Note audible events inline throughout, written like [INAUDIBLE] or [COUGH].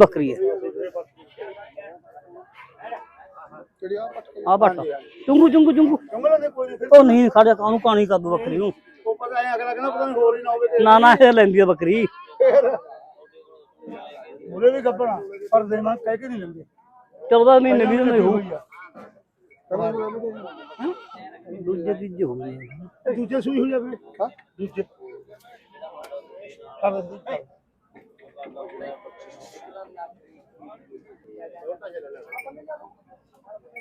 ਬੱਕਰੀ ਹੈ। ਆ ਬੱਟ ਚੁੰਗੂ ਚੁੰਗੂ ਚੁੰਗੂ। ਜੰਗਲਾਂ ਦੇ ਕੋਈ ਨਹੀਂ ਫਿਰ ਉਹ ਨਹੀਂ ਕਾਹਨੂੰ ਕਹਾਣੀ ਕਰ ਦੋ ਬੱਕਰੀ ਨੂੰ? ਉਹ ਪਤਾ ਐ ਅਗਲਾ ਕਹਿੰਦਾ ਪਤਾ ਨਹੀਂ ਹੋਰ ਹੀ ਨਾ ਹੋਵੇ ਤੇ ਨਾ ਨਾ ਇਹ ਲੈਂਦੀ ਆ ਬੱਕਰੀ। ਉਹਦੇ ਵੀ ਗੱਬਣਾ ਪਰ ਦੇ ਮੈਂ ਕਹਿ ਕੇ ਨਹੀਂ ਲੈਂਦੇ 14 ਮਹੀਨੇ ਵੀ ਨਹੀਂ ਹਾਂ। ਦੂਜੇ ਤੀਜੇ ਹੋ ਗਏ। ਦੂਜੇ ਸੂਈ ਆ ਵੀਰੇ ਹਾਂ। ਦੂਜੇ। ਕਰ ਦੇ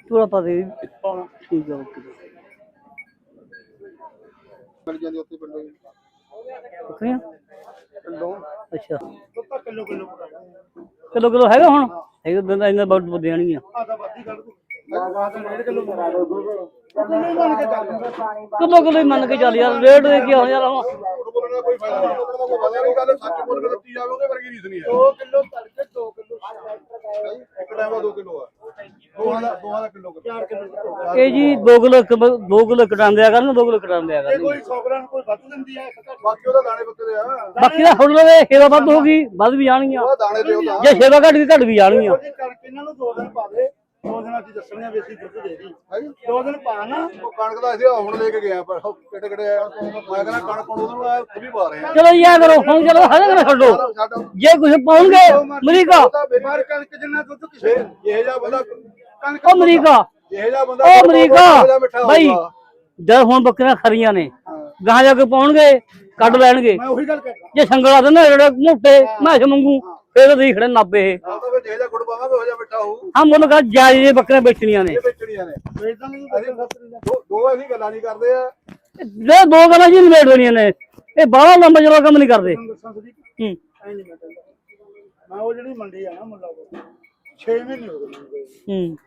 ਚੂੜਾ ਪਾ ਦੇ ਠੀਕ ਆ ਓਕੇ ਮਿਲ ਜਾਂਦੀ ਉੱਥੇ ਪਿੰਡੋਂ ਹੀ। ਬੱਕਰੀਆਂ ਪਿੰਡੋਂ ਅੱਛਾ ਤਾਂ ਕਿਲੋ ਕਿਲੋ ਕਿਲੋ ਕਿਲੋ ਹੈਗਾ ਹੁਣ ਹੈਗਾ ਦਿਨ ਇੰਨਾ ਬਹੁਤ ਦੇਣਗੀਆਂ ਆ ਤਾਂ ਵੱਧੀ ਕੱਢ ਦੂ ਬਾਬਾ ਤਾਂ 1.5 ਕਿਲੋ ਬਣਾ ਦੋ ਨਹੀਂ ਮੰਨ ਕੇ ਚੱਲ ਕਿਲੋ ਕਿਲੋ ਹੀ ਮੰਨ ਕੇ ਚੱਲ ਯਾਰ ਰੇਟ ਦੇ ਕੀ ਹੋ ਯਾਰ ਹੁਣ ਬੋਲਣ ਦਾ ਕੋਈ ਫਾਇਦਾ ਨਹੀਂ ਬੋਲਣ ਦਾ ਕੋਈ ਫਾਇਦਾ ਨਹੀਂ ਗੱਲ ਸੱਚ ਬੋਲ ਕੇ ਦਿੱਤੀ ਜਾਵੇ ਉਹਦੇ ਵਰਗੀ ਰੀਸ ਨਹੀਂ ਹੈ 2 ਕਿਲੋ ਤੜਕੇ 2 ਕਿਲੋ ਇੱਕ ਟਾਈਮ ਦਾ 2 ਕਿਲੋ ਆ ਦੋਹਾਂ ਦਾ ਦੋਹਾਂ ਦਾ ਕਿਲੋ 4 ਕਿਲੋ ਇਹ ਜੀ 2 ਕਿਲੋ 2 ਕਿਲੋ ਕਰਨ 2 ਕਿਲੋ ਕਟਾਂ ਦਿਆ ਇਹ ਕਰਨ। ਕੋਈ 100 ਗ੍ਰਾਮ ਕੋਈ ਵੱਧ ਦਿੰਦੀ ਹੈ ਬਾਕੀ ਉਹਦਾ ਦਾਣੇ ਬੱਕਰੇ ਆ। ਬਾਕੀ ਦਾ ਹੁਣ ਲਵੇ ਸੇਵਾ ਵੱਧ ਹੋ ਗਈ ਵੱਧ ਵੀ ਜਾਣਗੀਆਂ। ਉਹ ਦਾਣੇ ਦੇ ਉਹਦਾ। ਜੇ ਸੇਵਾ ਘਟ ਗਈ ਘਟ ਵੀ ਜਾਣਗੀਆਂ। ਉਹਦੀ ਕਣਕ ਇਹਨਾਂ ਨੂੰ 2 ਦਿਨ ਪਾ ਦੇ 2 ਦਿਨਾਂ ਚ ਦੱਸਣੀਆਂ ਵੀ ਅਸੀਂ ਦੁੱਧ ਦੇ ਦੀ 2 ਦਿਨ ਪਾ ਨਾ। ਉਹ ਕਣਕ ਦਾ ਅਸੀਂ ਹੁਣ ਲੈ ਕੇ ਗਿਆ ਪਰ ਕਿਹੜੇ ਕਿਹੜੇ ਮੈਂ ਕਹਿੰਦਾ ਕਣਕ ਹੁਣ ਉਹਨੂੰ ਆ ਖੁਦ ਹੀ ਪਾ ਰਹੇ ਆ। ਚਲੋ ਯਾ ਕਰੋ ਹੁਣ ਚਲੋ ਹਰੇ ਕਰ ਛੱਡੋ। ਜੇ ਕੁਝ ਪਾਉਂਗੇ ਅਮਰੀਕਾ। ਬਿਮਾਰ ਕਣਕ ਜਿੰਨਾ ਦੁੱਧ ਕਿਸੇ ਇਹ ਜਾ ਬੰਦਾ ਕਣਕ ਉਹ ਅਮਰੀਕਾ। ਇਹ ਜਾ ਬੰਦਾ ਉਹ ਅਮਰੀਕਾ। ਹੋਊਗਾ। ਜਦ ਹੁਣ ਬੱਕਰੀਆਂ ਖਰੀਆਂ ਨੇ ਗਾਂ ਜਾ ਕੇ ਪਾਉਣਗੇ ਕੱਢ ਲੈਣਗੇ। ਮੈਂ ਉਹੀ ਗੱਲ ਕਰਦਾ ਜੇ ਸੰਗਲਾ ਦਿੰਦੇ ਜਿਹੜੇ ਮੋਟੇ ਮੈਸ਼ ਮੰਗੂ। ਫੇਰ ਤਾਂ ਦੇਖ ਖੜੇ 90 ਇਹ ਆ ਤਾਂ ਫਿਰ ਜਿਹੜਾ ਗੁੜ ਪਾਵਾਂਗੇ ਉਹ ਜਾ ਮਿੱਠਾ ਹੋਊ। ਹਾਂ ਮੁੱਲ ਕਰ ਜਾਇਜ਼ ਜੇ ਬੱਕਰੀਆਂ ਵੇਚਣੀਆਂ ਨੇ। ਇਹ ਵੇਚਣੀਆਂ ਨੇ। ਅਸੀਂ ਦੋ ਦੋ ਅਸੀਂ ਗੱਲਾਂ ਨਹੀਂ ਕਰਦੇ ਆ। ਜੇ ਦੋ ਗੱਲਾਂ ਜੀ ਨਿਬੇੜ ਦੇਣੀਆਂ ਨੇ। ਇਹ ਬਾਹਲਾ ਲੰਬਾ ਚਲੋ ਕੰਮ ਨਹੀਂ ਕਰਦੇ। ਦੱਸਾਂ ਸਦੀ ਹੂੰ। ਐ ਨਹੀਂ ਮੈਂ ਕਹਿੰਦਾ। ਮੈਂ ਉਹ ਜਿਹੜੀ ਮੰਡੀ ਆ ਨਾ ਮੁੱਲਾ ਕੋਲ 6 ਮਹੀਨੇ ਹੋ ਗਏ ਮੈਨੂੰ ਗਏ। ਹੂੰ।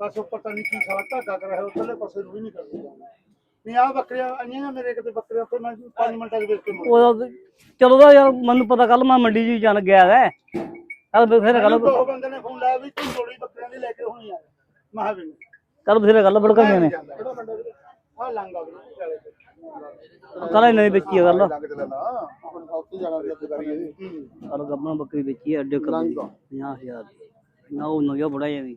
ਬਸ ਉਹ ਪਤਾ ਨਹੀਂ ਕੀ ਸਾਲਾ ਧਾਗਾ ਕਰ ਰਿਹਾ ਉਧਰਲੇ ਪਾਸੇ ਨੂੰ ਵੀ ਨਹੀਂ ਕਰਦੇ। ਨਹੀਂ ਆ ਬੱਕਰੀਆਂ ਆਈਆਂ ਨਾ ਮੇਰੇ ਕਿਤੇ ਬੱਕਰੀਆਂ? ਉੱਥੇ ਮੈਂ 5 ਮਿੰਟਾਂ ਚ ਵੇਚ ਕੇ ਮੁੜ ਉਹ ਚਲੋ ਦਾ ਯਾਰ ਮੈਨੂੰ ਪਤਾ ਕੱਲ ਮੈਂ ਮੰਡੀ 'ਚ ਜਾਣ ਗਿਆ ਹੈ ਕੱਲ ਬਥੇਰੇ ਗੱਲ ਬੰਦੇ ਨੇ ਫੋਨ ਲਾਇਆ ਵੀ ਤੂੰ ਜੋੜੀ ਬੱਕਰੀਆਂ ਦੀ ਲੈ ਕੇ ਹੋਣੀ ਆ। ਮੈਂ ਕਿਹਾ ਵੀ ਕੱਲ ਬਥੇਰੇ ਗੱਲ ਭੜਕਾਈਆਂ ਨੇ। ਆ ਲੰਗਾ ਕੱਲ ਇਹਨਾਂ ਦੀ ਵੇਚੀ ਆ ਗੱਲ। ਕੱਲ ਗੱਬਣਾ ਬੱਕਰੀ ਵੇਚੀ ਆ ਅੱਡੇ ਕੱਲ 50000 ਨਾ ਉਹ ਨੋ ਬੜਾ ਜਾਵੀ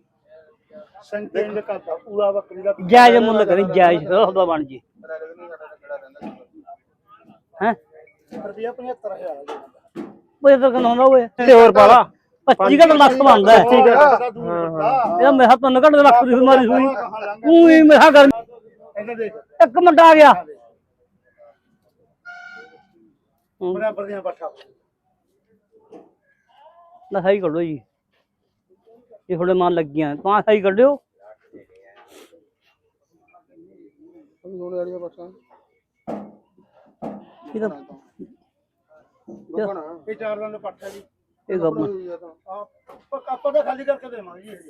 ਸੰਤੇਨ ਦੇ ਕਰਦਾ ਪੂਰਾ ਬੱਕਰੀ ਦਾ ਜਾਇਜ਼ ਮੁੱਲ ਕਰੀ ਜਾਇਜ਼ ਉਹਦਾ ਬਣ ਜੀ। ਹੈ? ਰੁਪਿਆ 75000 ਉਹ ਇਧਰ ਕਨ ਹੁੰਦਾ ਓਏ ਤੇ ਹੋਰ ਪਾਲਾ। 25 ਘੱਟ ਲੱਖ ਬਣਦਾ ਹੈ। ਠੀਕ ਹੈ। ਦੂਰ ਹਾਂ ਇਹਦਾ ਮੇਰਾ ਤਿੰਨ ਘੱਟ ਲੱਖ ਦੀ ਬਿਮਾਰੀ ਸੂਈ ਉਹੀ ਮੇਰਾ ਕਰ ਇਹਨੇ ਦੇਖ। ਇੱਕ ਮਿੰਟ ਆ ਗਿਆ। ਬਰਾਬਰ ਦੀਆਂ ਬੱਠਾ। ਨਾ ਸਹੀ ਕੱਢੋ ਜੀ ਇਹ ਥੋੜੇ ਮਨ ਲੱਗੀਆਂ। ਤਾਂ ਸਹੀ ਕੱਢਿਓ ਦੋਨੇ ਵਾਲੀਆਂ ਬੱਠਾ ਇਹਦਾ ਇਹ ਚਾਰ ਦਿਨ ਦਾ ਪੱਠਾ ਜੀ। ਇਹ ਗੱਬ ਆਪਾਂ ਆਪਾਂ ਤਾਂ ਖਾਲੀ ਕਰਕੇ ਦੇਵਾਂਗੇ ਜੀ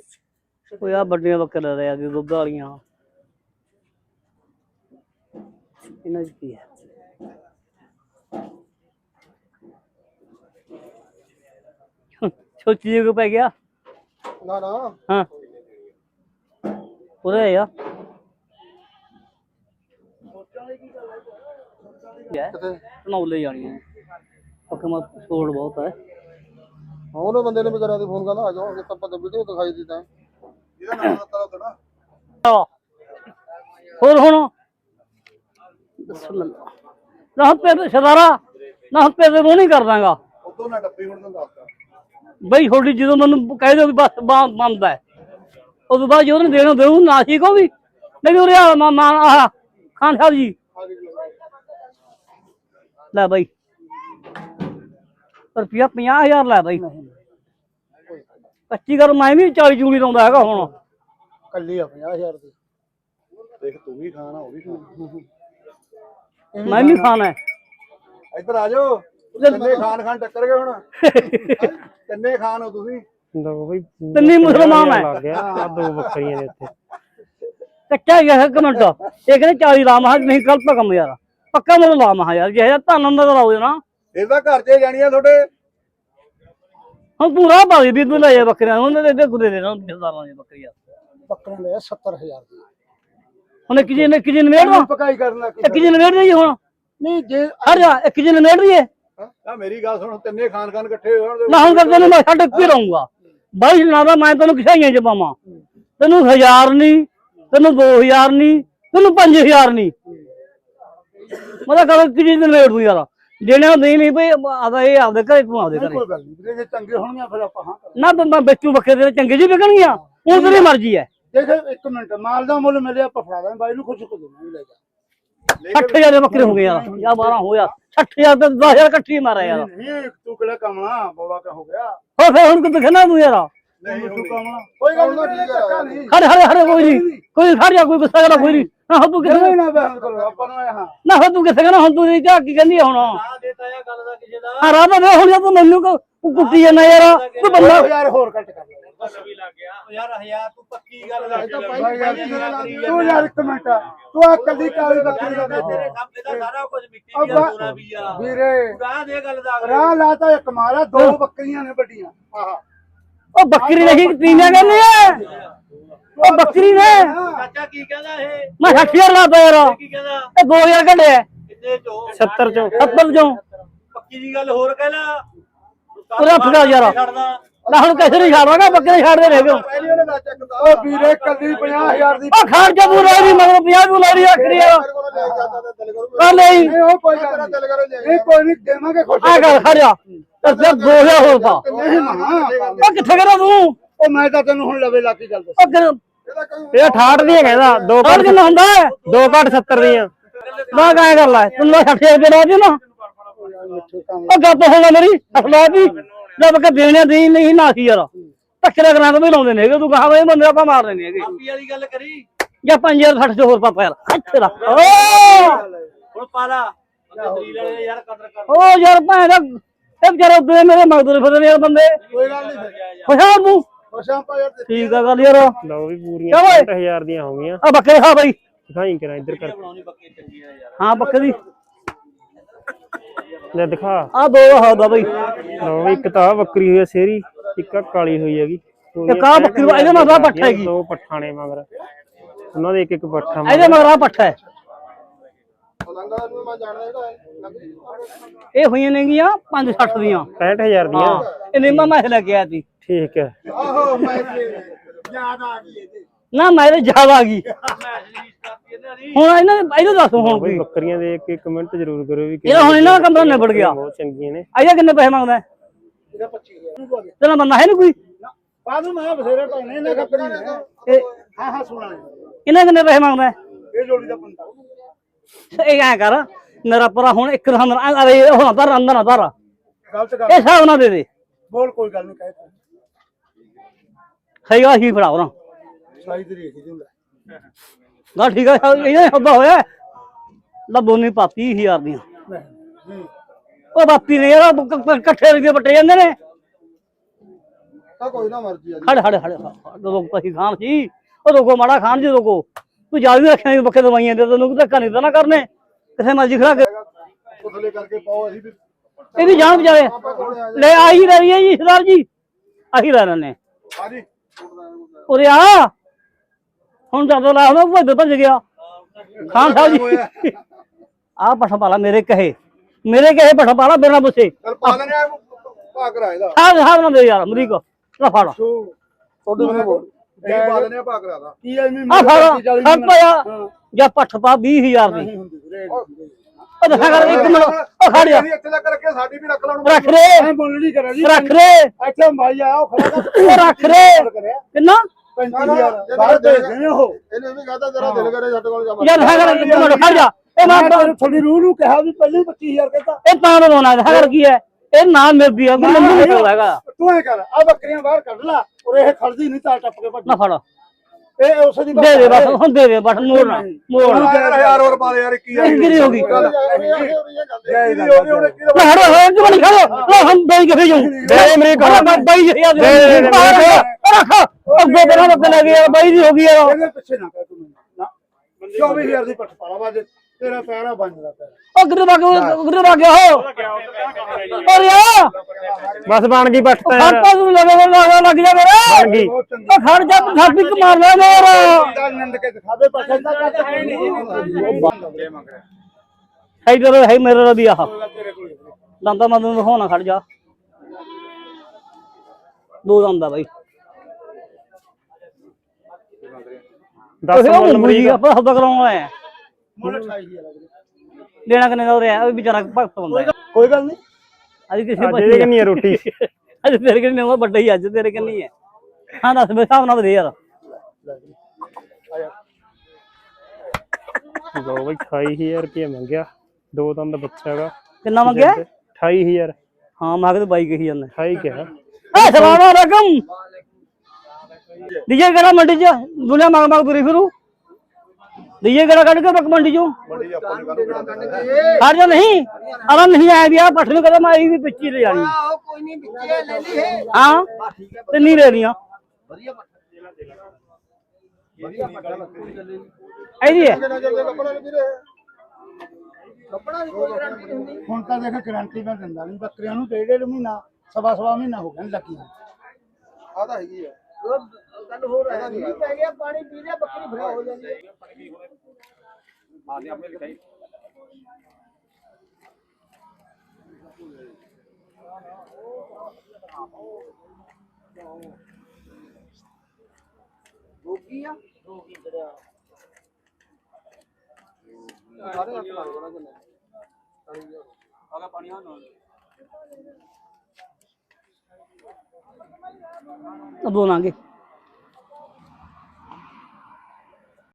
ਇਹ। ਉਹ ਆ ਵੱਡੀਆਂ ਬੱਕਰ ਲੈ ਰਿਆ ਦੀ ਦੁੱਧ ਵਾਲੀਆਂ। ਇਹਨਾਂ ਦੀ ਕੀ ਹੈ? ਸੋਚੀ ਜੇ ਕੋ ਪੈ ਗਿਆ। ਨਾ ਨਾ ਹਾਂ ਉਹਦੇ ਆ ਹੈ ਕਿਤੇ ਨੌਲੇ ਜਾਣੀ ਹੈ ਪੱਕੇ ਮਾ ਛੋੜ ਬਹੁਤ ਹੈ ਹਾਂ ਉਹਨੇ ਬੰਦੇ ਨੇ ਵੀ ਕਰਿਆ ਤੇ ਫੋਨ ਕਹਿੰਦਾ ਆ ਜਾਓ ਜੇ ਤਾਂ ਪਤਾ ਵੀਡੀਓ ਦਿਖਾਈ ਦਿੱਤਾ ਇਹਦਾ ਨਾਮ ਦਿੱਤਾ ਉਹਦਾ ਨਾ ਆਹ। ਹੋਰ ਹੁਣ ਬਿਸਮਿਲ੍ਲਾ ਨਾ ਪੇ ਸਰਦਾਰਾ ਨਾ ਪੇ ਦੇ ਨਹੀਂ ਕਰ ਦਾਂਗਾ ਉਦੋਂ ਨਾ ਡੱਬੀ ਹੁਣ ਤੁਹਾਨੂੰ ਦੱਸਦਾ ਬਈ ਥੋੜੀ ਜਦੋਂ ਮੈਨੂੰ ਕਹਿ ਦਿਓ ਵੀ ਬਸ ਬੰਦ ਹੈ। ਉਸ ਤੋਂ ਬਾਅਦ ਜਦੋਂ ਉਹਨੇ ਦੇਣਾ ਦੇਉ ਨਾ ਠੀਕ ਹੋ ਵੀ। ਨਹੀਂ ਉਰੇ ਆ ਮਾ ਮਾ- ਆਹ ਖਾਨ ਸਾਹਿਬ ਜੀ। ਲੈ ਬਈ। ਰੁਪਿਆ 50000 ਲੈ ਬਈ। ਕੱਚੀ ਕਰ ਮੈਂ ਵੀ 40 ਚੂੜੀ ਲਾਉਂਦਾ ਹੈਗਾ ਹੁਣ। ਕੱਲੀ ਆ 50000 ਦੀ। ਦੇਖ ਤੂੰ ਵੀ ਖਾਣਾ ਉਹ ਵੀ ਖਾਣਾ। ਮੈਂ ਵੀ ਖਾਣਾ। ਹੈ। ਇੱਧਰ ਆ ਜਾਓ। ਖਾਨ ਖਾਨ ਟੱਕਰ ਗਏ ਹੁਣ। [LAUGHS] ਤਿੰਨੇ ਖਾਨ ਹੋ ਤੁਸੀਂ? ਦੋ ਬਈ ਤਿੰਨੇ ਮੁਸਲਮਾਨ ਹੈ ਲੱਗ ਗਿਆ ਆ ਦੋ ਬੱਕਰੀਆਂ ਨੇ ਉੱਥੇ। ਕੱਚਾ ਗਿਆ ਇੱਕ ਮਿੰਟ ਇਹ ਕਹਿੰਦੇ 40 ਲਾ ਮਹਾ ਨਹੀਂ ਕੱਲ ਪਾ ਕੰਮ ਯਾਰ। ਪੱਕਾ ਮੈਨੂੰ ਲਾ ਮਹਾ ਯਾਰ ਜੇ ਧੰਨ ਅੰਦਰ ਲਾਓ ਜਣਾ ਇਹਦਾ ਘਰ 'ਚ ਜਾਣੀਆਂ ਤੁਹਾਡੇ? ਹੁਣ ਪੂਰਾ ਭਾਵੇਂ ਵੀ ਤੂੰ ਲੈ ਜਾ ਬੱਕਰੀਆਂ ਉਹਨਾਂ ਦੇ ਦੇ ਕੁਦੇ ਦੇ ਨਾ ਸਰਦਾਰਾਂ ਦੀਆਂ ਬੱਕਰੀਆਂ। ਬੱਕਰੀਆਂ ਲਿਆ 70000 ਦੀ। ਹੁਣ ਇੱਕ ਜੀ ਨੇ ਇੱਕ ਜੀ ਨਾ ਪਕਾਈ ਕਰਨਾ ਇੱਕ ਜੀ ਨਵੇੜ ਜੀ ਹੁਣ? ਨਹੀਂ ਜੇ ਹਰ ਜਾ ਇੱਕ ਜੀ ਨਵੇੜ ਰਹੀ ਹੈ? ਆ ਮੇਰੀ ਗੱਲ ਸੁਣ ਤਿੰਨੇ ਖਾਨ ਖਾਨ ਇਕੱਠੇ ਹੋਣ ਦੇ ਨਾ ਹੁਣ ਤੈਨੂੰ ਮੈਂ ਛੱਡ ਕੇ ਰਹੂੰਗਾ। ਬਾਈ ਨਾ ਤਾਂ ਮੈਂ ਤੈਨੂੰ ਕਿਸਾਈਆਂ ਚ ਪਾਵਾਂ। ਤੈਨੂੰ 1000 ਨਹੀਂ ਤੈਨੂੰ 2000 ਨਹੀਂ ਤੈਨੂੰ 5000 ਨਹੀਂ। ਮੈਂ ਤਾਂ ਕਰ ਕਿਹੜੀ ਦਿਨ ਰੇਟ ਦੂੰ ਯਾਰ। ਦੇਣਾ ਨਹੀਂ ਨਹੀਂ ਭਈ ਆਦਾ ਇਹ ਆਪਦੇ ਘਰੇ ਤੂੰ ਆਪਦੇ ਘਰੇ। ਕੋਈ ਗੱਲ ਨਹੀਂ ਵੀਰੇ ਜੇ ਚੰਗੇ ਹੋਣਗੇ ਫਿਰ ਆਪਾਂ ਹਾਂ। ਨਾ ਬੰਦਾ ਬੱਚੂ ਬੱਕੇ ਦੇ ਚੰਗੇ ਜੀ ਵਿਕਣਗੀਆਂ। ਉਹ ਤੇਰੀ ਮਰਜ਼ੀ ਹੈ। ਦੇਖ ਇੱਕ ਮਿੰਟ ਮਾਲ ਦਾ ਮੁੱਲ ਮਿਲਿਆ ਆਪਾਂ ਫੜਾ ਦਾਂਗੇ। ਬਾਈ ਨੂੰ ਖੁਸ਼ ਕਰ ਦੇਣਾ ਲੈ ਜਾ। 60000 ਦੇ ਬੱਕਰੇ ਹੋ ਗਏ ਯਾਰ। ਜਾਂ 12 ਹੋਇਆ 60000 ਤੇ 10000 ਇਕੱਠੀ ਮਾਰਿਆ ਯਾਰ। ਨਹੀਂ ਤੂੰ ਕਿਹੜਾ ਕਮਣਾ ਬੋਲਾ ਕਾ ਹੋ ਗਿਆ? ਹੋ ਫਿਰ ਹੁਣ ਕਿੱਥੇ ਖਣਾ ਤੂੰ ਯਾਰ? ਨਹੀਂ ਤੂੰ ਕੋਈ ਗੱਲ ਨਹੀਂ ਧੱਕਾ ਨਹੀਂ ਖੜੇ ਖੜੇ ਕੋਈ ਨਹੀਂ। ਕੋਈ ਖੜ ਜਾ ਕੋਈ ਗੁੱਸਾ ਕਰਾ ਕੋਈ ਨਹੀਂ। ਨਾ ਹੋ ਤੂੰ ਕਿੱਥੇ ਨਹੀਂ ਨਾ ਆਪਾਂ ਨੂੰ ਹਾਂ। ਨਾ ਹੋ ਤੂੰ ਕਿੱਥੇ ਕਹਿਣਾ ਹੁਣ ਤੂੰ ਇਹ ਝਾਕ ਕੀ ਕਹਿੰਦੀ ਹੁਣ। ਆ ਦੇਤਾ ਆ ਗੱਲ ਦਾ ਕਿਸੇ ਦਾ ਹਾਂ ਦੇ ਹੁਣ ਤੂੰ ਮੈਨੂੰ ਕੁੱਟੀ ਜਾਂਦਾ ਯਾਰ? ਤੂੰ ਬੰਦਾ ਯਾਰ ਹੋਰ ਕੱਟ ਕਰ। ਬਸ ਵੀ ਲੱਗ ਗਿਆ ਯਾਰ ਹਜ਼ਾਰ ਤੂੰ ਪੱਕੀ ਗੱਲ ਲੱਗ ਗਿਆ ਭਾਈ ਯਾਰ ਤੂੰ ਯਾਰ ਇੱਕ ਮਿੰਟ। ਤੂੰ ਆ ਕੱਲੀ ਕਾਲੀ ਬੱਕਰੀ ਦਾ ਦੇ ਤੇਰੇ ਸਾਹਮਣੇ ਦਾ ਸਾਰਾ ਕੁਝ ਮਿੱਟੀ ਅੱਬਾ, ਦੀਆਂ ਸੋਨਾ ਵੀ ਆ। ਵੀਰੇ। ਰਾਹ ਦੇ ਗੱਲ ਦਾ ਰਾਹ ਲਾਤਾ ਇੱਕ ਮਾਰਾ ਦੋ ਬੱਕਰੀਆਂ ਨੇ ਵੱਡੀਆਂ। ਆਹ। ਉਹ ਬੱਕਰੀ ਨਹੀਂ ਤੀਆਂ ਕਹਿੰਦੇ ਆ ਉਹ ਬੱਕਰੀ ਨੇ। ਚਾਚਾ ਕੀ ਕਹਿੰਦਾ ਇਹ? ਮੈਂ 60000 ਲਾਤਾ ਯਾਰ। ਇਹ ਕੀ ਕਹਿੰਦਾ? ਇਹ 2000 ਘਟਿਆ। ਕਿੰਨੇ ਚੋਂ? 70 ਚੋਂ। 70 ਚੋਂ। ਪੱਕੀ ਦੀ ਗੱਲ ਹੋਰ ਕਹਿ ਲਾ। ਉਹਦਾ ਹਜ਼ਾਰ ਯਾਰ। ਛੱਡਦਾ। ਨਾ ਹੁਣ ਕਿਸੇ ਨਹੀਂ ਛੱਡਵਾਂਗਾ ਬੱਕਰੇ ਛੱਡਦੇ ਰਹਿ ਗਏ। ਪਹਿਲੀ ਉਹਨੇ ਲਾ ਚੱਕਦਾ। ਓ ਵੀਰੇ ਕੱਲੀ 50000 ਦੀ ਉਹ ਖਾਣ ਤੂੰ ਰਹਿ ਨਹੀਂ ਮਗਰ 50 ਤੂੰ ਲੈ ਰਹੀ ਆਖਰੀ ਆ ਕਰ ਲਈ ਨਹੀਂ ਉਹ ਕੋਈ ਗੱਲ ਨਹੀਂ। ਕੋਈ ਨਹੀਂ ਦੇਵਾਂਗੇ ਖੁਸ਼ ਆ ਕਰ ਖੜ ਜਾ ਤੇ ਫਿਰ 2000 ਹੋਰ ਪਾ। ਨਹੀਂ ਮਾਂ ਉਹ ਕਿੱਥੇ ਕਰਾਂ ਤੂੰ? ਉਹ ਮੈਂ ਤਾਂ ਤੈਨੂੰ ਹੁਣ ਲਵੇ ਲਾ ਕੇ ਗੱਲ ਦੱਸ। ਉਹ ਇਹ 68 ਦੀਆਂ ਕਹਿੰਦਾ ਦੋ ਹੋਰ ਕਿੰਨਾ ਹੁੰਦਾ ਹੈ? ਦੋ ਘੱਟ 70 ਦੀਆਂ। ਮੈਂ ਕਾਇ ਕਰ ਲੈ ਤੂੰ 60 ਰੁਪਏ ਲਾ ਦੇ ਨਾ। ਉਹ ਗੱਪ ਹੋਣਾ ਮੇਰੀ ਅਸਲਾ ਜਦ ਕਿ ਦੇਣੇ ਦੀ ਨਹੀਂ ਨਾ ਸੀ ਯਾਰ। ਟੱਕਰੇ ਕਰਾਂ ਤਾਂ ਵੀ ਲਾਉਂਦੇ ਨੇ ਹੈਗੇ ਤੂੰ ਕਹਾ ਵੇ ਬੰਦੇ ਆਪਾਂ ਮਾਰ ਦਿੰਦੇ ਹੈਗੇ। ਕਾਪੀ ਵਾਲੀ ਗੱਲ ਕਰੀ। ਜਾਂ 5060 ਚ ਹੋਰ ਪਾਪਾ ਯਾਰ ਇੱਥੇ ਰੱਖ। ਓ ਹੁਣ ਪਾਲਾ ਦਲੀਲ ਵਾਲੇ ਯਾਰ ਕਦਰ ਕਰ। ਓ ਯਾਰ ਭੈਣ ਦਾ ਇਹ ਵਿਚਾਰੇ ਉੱਤੇ ਮੇਰੇ ਮਗਦੂਰ ਫਿਰਦੇ ਨੇ ਯਾਰ ਬੰਦੇ। ਕੋਈ ਗੱਲ ਨਹੀਂ। ਖੁਸ਼ਾਲ ਤੂੰ ਖੁਸ਼ਾਂ ਪਾ ਯਾਰ ਠੀਕ ਆ ਗੱਲ ਯਾਰ। ਲਓ ਵੀ ਪੂਰੀਆਂ ਕਿਉਂ ਓਏ? 60000 ਦੀਆਂ ਹੋ ਗਈਆਂ। ਆ ਬੱਕਰੇ ਖਾ ਬਾਈ। ਦਿਖਾਈ ਕਰਾਂ ਇੱਧਰ ਕਰ। ਹਾਂ ਬੱਕਰੀ। ਲੈ ਦਿਖਾ। ਆ ਦੋ ਹਾਦਾ ਬਾਈ। ਲਓ ਇੱਕ ਤਾਂ ਆਹ ਬੱਕਰੀ ਹੋਈ ਆ ਸੇਰੀ ਇੱਕ ਆ ਕਾਲੀ ਹੋਈ ਹੈਗੀ। ਇੱਕ ਆਹ ਬੱਕਰੀ ਇਹਦੇ ਮਗਰ ਆਹ ਪੱਠਾ ਹੈਗੀ। ਦੋ ਪੱਠਾਂ ਨੇ ਮਗਰ। ਉਹਨਾਂ ਦੇ ਇੱਕ ਇੱਕ ਪੱਠਾ ਮਗਰ। ਇਹਦੇ ਮਗਰ ਆ ਪੱਠਾ ਹੈ। ਇਹ ਹੋਈਆਂ ਨੇਗੀਆਂ 560 ਦੀਆਂ। 65000 ਦੀਆਂ। ਹਾਂ ਇਹ ਨੀਮਾ ਮੈਂ ਲੈ ਕੇ ਆਇਆ ਸੀ। ਠੀਕ ਹੈ। ਆਹੋ ਮੈਂ ਯਾਦ ਆ ਗਈ ਇਹਦੇ। ਨਾ ਮੈਂ ਤੇ ਜ਼ਿਆਦਾ ਆ ਗਈ। ਹੁਣ ਇਹਨਾਂ ਦੇ ਇਹਨੂੰ ਦੱਸ ਹੁਣ। ਬਈ ਕੋਈ ਬੱਕਰੀਆਂ ਦੇ ਇੱਕ ਇੱਕ ਕਮੈਂਟ ਜ਼ਰੂਰ ਕਰੋ ਵੀ ਇਹਦਾ ਹੁਣ ਇਹਨਾਂ ਦਾ ਕਮਰਾ ਨਿਬੜ ਗਿਆ। ਬਹੁਤ ਚੰਗੀਆਂ ਨੇ। ਆਇਆ ਕਿੰਨੇ ਪੈਸੇ ਮੰਗਦਾ? ਇਹਦਾ 25000 ਤੇਰਾ ਬੰਦਾ ਹੈ ਨਹੀਂ ਕੋਈ? ਬਾਅਦ ਮੈਂ ਬਥੇਰੇ ਪੈਣੇ ਨੇ ਖੱਪਰੀ ਨੇ ਇਹ ਹਾਂ ਹਾਂ ਸੁਣਾ ਇਹਨਾਂ ਕਿੰਨੇ ਪੈਸੇ ਮੰਗਦਾ? ਇਹ ਜੋੜੀ ਦਾ ਪੰਡਾ। ਇਹ ਐ ਕਰ ਮੇਰਾ ਪਰਾ ਹੁਣ ਇੱਕ ਰੰਨ ਅਰੇ ਹੁਣ ਤਾਂ ਰੰਨ ਨਾ ਤਾਰਾ ਗਲਤ ਇਹ ਗੱਲ ਹਿਸਾਬ ਨਾ ਦੇ ਦੇ। ਬੋਲ ਕੋਈ ਗੱਲ ਨਹੀਂ ਕਹਿ ਤੂੰ। ਸਹੀ ਆ ਹੀ ਫੜਾ ਉਹਨਾਂ ਸਾਈ ਤੇ ਰੇਖ ਦਿੰਦਾ। ਗਾ ਠੀਕ ਆ ਇਹਦਾ ਸੌਦਾ ਹੋਇਆ। ਲੱਭੋ ਨਹੀਂ ਪਾ 30000 ਦੀਆਂ। ਉਹ ਬਾਪੀ ਨੇ ਯਾਰ ਕ- ਕ- ਇਕੱਠੇ ਰੁਪਏ ਪੱਟੇ ਜਾਂਦੇ ਨੇ। ਤਾਂ ਕੋਈ ਨਾ ਮਰਜ਼ੀ ਆ ਖੜ ਖੜ ਖੜ ਜਦੋਂ ਪਹੀ ਖਾਨ ਸੀ ਉਹ ਰੋਕੋ ਮਾੜਾ ਖਾਨ ਜੀ ਰੋਕੋ। ਤੂੰ ਜਾ ਵੀ ਰੱਖਿਆ ਬੱਕੇ ਦਵਾਈਆਂ ਦੇ ਤੈਨੂੰ ਧੱਕਾ ਨਹੀਂ ਦੇਣਾ ਕਰਨੇ। ਕਿਸੇ ਮਰਜ਼ੀ ਖੜਾ ਕੇ। ਉਥਲੇ ਕਰਕੇ ਪਾਓ ਅਸੀਂ ਵੀ। ਇਹ ਵੀ ਜਾਣ ਵਿਚਾਰੇ ਲੈ ਆਹੀ ਰਹੀ ਹੈ ਜੀ ਸਰਦਾਰ ਜੀ। ਆਹੀ ਰਹਿ ਰਹੇ ਨੇ ਹਾਂਜੀ। ਉਰੇ ਆ। ਹੁਣ ਜਦੋਂ ਲਾ ਹੁਣ ਭੱਜ ਭੱਜ ਗਿਆ। ਖਾਨ ਸਾਹਿਬ ਜੀ। ਆ ਪਠਾ ਪਾਲਾ ਮੇਰੇ ਕਹੇ। ਮੇਰੇ ਕਹੇ ਪਠਾ ਪਾਲਾ ਬਿਨਾ ਪੁੱਛੇ। ਚਲ ਪਾ ਲੈਣੇ ਆ ਭਾ ਕਰਾ ਇਹਦਾ। ਸਾਹ ਸਾਹ ਨਾ ਦੇ ਯਾਰ ਅਮਰੀਕ। ਲੈ ਫੜ। ਤੁਹਾਡੇ ਨੂੰ ਬੋਲ ਇਹ ਪਾ ਲੈਣੇ ਆ ਭਾ ਕਰਾ ਦਾ। ਕੀ ਐਵੇਂ ਆ ਫੜ ਹਰ ਪਾਇਆ ਜਾਂ ਪੱਠ ਪਾ 20000 ਦੀ। ਉਹ ਦੱਸਾਂ ਕਰ ਇੱਕ ਮਿੰਟ। ਉਹ ਖੜ ਜਾ। ਇੱਥੇ ਤੱਕ ਰੱਖੇ ਸਾਡੀ ਵੀ ਰੱਖ ਲੈਣ ਰੱਖ ਰੇ। ਮੈਂ ਬੋਲ ਨਹੀਂ ਕਰਾਂ ਜੀ। ਰੱਖ ਰੇ। ਇੱਥੇ ਮਾਈ ਆਇਆ ਉਹ ਖੜਾ ਉਹ ਰੱਖ ਰੇ। ਕਿੰਨਾ? 35000 ਬਾਹਰ ਦੇ ਦੇਣੇ ਉਹ। ਇਹਨੇ ਵੀ ਕਹਤਾ ਤੇਰਾ ਦਿਲ ਕਰੇ ਸਾਡੇ ਕੋਲ ਜਾ ਯਾਰ ਦੱਸਾਂ ਕਰ ਇੱਕ ਮਿੰਟ ਖੜ ਜਾ। ਇਹ ਮੈਂ ਮੈਂ ਤੁਹਾਡੀ ਰੂਹ ਨੂੰ ਕਿਹਾ ਵੀ ਪਹਿਲੇ 25000 ਕਹਿੰਦਾ। ਇਹ ਤਾਂ ਰੋਣਾ ਕੀ ਹੈ? ਇਹ ਨਾ ਮਿਲਦੀ ਆ ਮੈਨੂੰ ਨਹੀਂ ਪਤਾ ਹੈਗਾ। ਤੂੰ ਐ ਕਰ ਆ ਬੱਕਰੀਆਂ ਬਾਹਰ ਕੱਢ ਲਾ। ਔਰ ਇਹ ਖੜਦੀ ਨਹੀਂ ਤਾਂ ਟੱਪ ਕੇ ਭੱਜ ਨਾ ਫੜ। ਇਹ ਉਸੇ ਦੀ ਦੇ ਦੇ ਬਸ ਹੁਣ ਦੇ ਦੇ ਬਸ ਮੋੜਨਾ ਮੋੜਨਾ ਯਾਰ ਹੋਰ ਪਾ ਦੇ ਯਾਰ ਕੀ ਕਿਹਦੀ ਹੋ ਗਈ? ਕਿਹਦੀ ਹੋ। ਗਈ ਹੁਣ ਕੀ ਹੜੋ ਹੋਏ ਕਿ ਬਣੀ ਖੜੋ? ਲੈ ਹਮ ਬਈ ਕਿਥੇ ਜਾਉਂ ਦੇ ਅਮਰੀਕ ਹਾਂ ਮੈਂ ਬਾਈ ਜੀ ਯਾਦ ਰੱਖ ਅੱਗੇ ਬਣਾ ਲੱਗ ਗਿਆ ਬਾਈ ਦੀ ਹੋ ਗਈ ਯਾਰ ਇਹਦੇ ਪਿੱਛੇ ਨਾ ਕਰ ਤੂੰ ਮੈਨੂੰ। ਨਾ। 24000 ਦੀ ਪੱਟ ਪਾਲਾ ਬਾਜ ਤੇਰਾ ਪੈਰਾ ਬੰਨਦਾ ਪੈਰਾ ਉਹ ਕਿੱਧਰ ਵਗ ਕਿੱਧਰ ਵਗ ਗਿਆ ਹੋ ਔਰ ਯਾ ਬਸ ਬਣ ਗਈ ਪੱਠ ਤਾਂ। ਯਾਰ ਹੱਥਾਂ ਨੂੰ ਲੱਗ ਲੱਗ ਲੱਗ ਜਾ ਮੇਰੇ। ਬਣ ਗਈ। ਬਹੁਤ ਚੰਗਾ। ਉਹ ਖੜ ਜਾ ਥਾਪੀ ਮਾਰ ਲੈ ਮੇਰ ਦਾ ਨੰਦ ਕੇ ਦਿਖਾਵੇ ਪੱਠੇ ਦਾ ਕੱਟ ਹੋ ਇਧਰ ਹੈ ਮੇਰੇ ਦਾ ਵੀ ਆਹ ਤੇਰੇ ਕੋਲ ਦੰਦਾਂ ਮੈਂ ਤੈਨੂੰ ਦਿਖਾਉਣਾ ਖੜ ਜਾ। ਦੋ ਦੰਦਾ ਬਾਈ। 10 ਉਹ ਮੁੱਲ ਮੁੰਬਈ ਮਰੀਕ ਆਪਾਂ ਸੌਦਾ ਕਰਾਉਣ ਦੇਣਾ ਕਿੰਨੇ ਦਾ ਹੋ ਰਿਹਾ ਉਹ ਵਿਚਾਰਾ ਭਗਤ ਹੁੰਦਾ ਹੈ। ਕੋਈ ਗੱਲ ਨਹੀਂ। ਅੱਜ ਕਿਸੇ ਅੱਜ ਇਹਦੇ ਕਿੰਨੀ ਹੈ ਰੋਟੀ? [LAUGHS] ਅੱਜ ਤੇਰੇ ਕਿੰਨੀ ਉਹ ਵੱਡਾ ਹੀ ਅੱਜ ਤੇਰੇ ਕਿੰਨੀ ਹੈ ਹਾਂ ਦੱਸ ਮੇਰੇ ਹਿਸਾਬ ਨਾਲ ਦੇ ਯਾਰ। ਲਓ ਬਈ 28000 ਰੁਪਏ ਮੰਗਿਆ। ਦੋ ਦੰਦ ਬੱਚਾ ਹੈਗਾ। ਕਿੰਨਾ ਮੰਗਿਆ? 28000 ਹਾਂ ਮੈਂ ਕਿਹਾ ਬਾਈ ਕਹੀ ਜਾਂਦਾ। 28 ਕਿਹਾ ਏ ਸਲਾਮ ਅਲੈਕਮ। ਦੀਜੇ ਕਿਹੜਾ ਮੰਡੀ ਚ ਦੁਨੀਆ ਮੰਗ ਮੰਗ ਤੁਰੀ ਫਿਰੂ। ਦੀਜੇ ਕਿਹੜਾ ਕੱਢ ਕੇ ਬੱਕ ਮੰਡੀ ਚੋਂ? ਮੰਡੀ ਆਪਾਂ ਨੇ ਕਾਹਨੂੰ ਕਿਹੜਾ ਦੇਣਾ ਖੜ ਜਾ ਨਹੀਂ ਅਰਨ ਨਹੀਂ ਆਇਆ ਵੀ ਆ ਪੱਠ ਨੂੰ ਕਦਮ ਆਈ ਵੀ ਪਿੱਛੀ ਲੈ ਜਾਣੀ ਆਓ ਕੋਈ ਨਹੀਂ ਵਿੱਚੇ ਲੈ ਲਈ ਹੈ ਹਾਂ ਤੇ ਨਹੀਂ ਲੈਣੀਆਂ ਵਧੀਆ ਪੱਠਾ। ਇਹਦੀ ਹੈ। ਹੁਣ ਤਾਂ ਦੇਖ ਗਰੰਟੀ ਮੈਂ ਦਿੰਦਾ ਨਹੀਂ। ਬੱਕਰੀਆਂ ਨੂੰ ਡੇਢ ਡੇਢ ਮਹੀਨਾ ਸਵਾ ਸਵਾ ਮਹੀਨਾ ਹੋ ਗਿਆ ਲੱਗੀਆਂ। ਆ ਤਾਂ ਹੈਗੀ ਆ। ਉਹ ਗੱਲ ਹੋ ਰਹੀ ਹੈ ਮੀਂਹ ਪੈ ਗਿਆ ਪਾਣੀ ਪੀ ਲਿਆ ਬੱਕਰੀ ਫਰਾ ਹੋ ਜਾਂਦੀ ਹੈ ਗੋਗੀ ਆ ਗੋਗੀ ਤੇਰਾ ਆਗਾ ਪਾਣੀ ਆ ਨਾ ਬੋਲਾਂਗੇ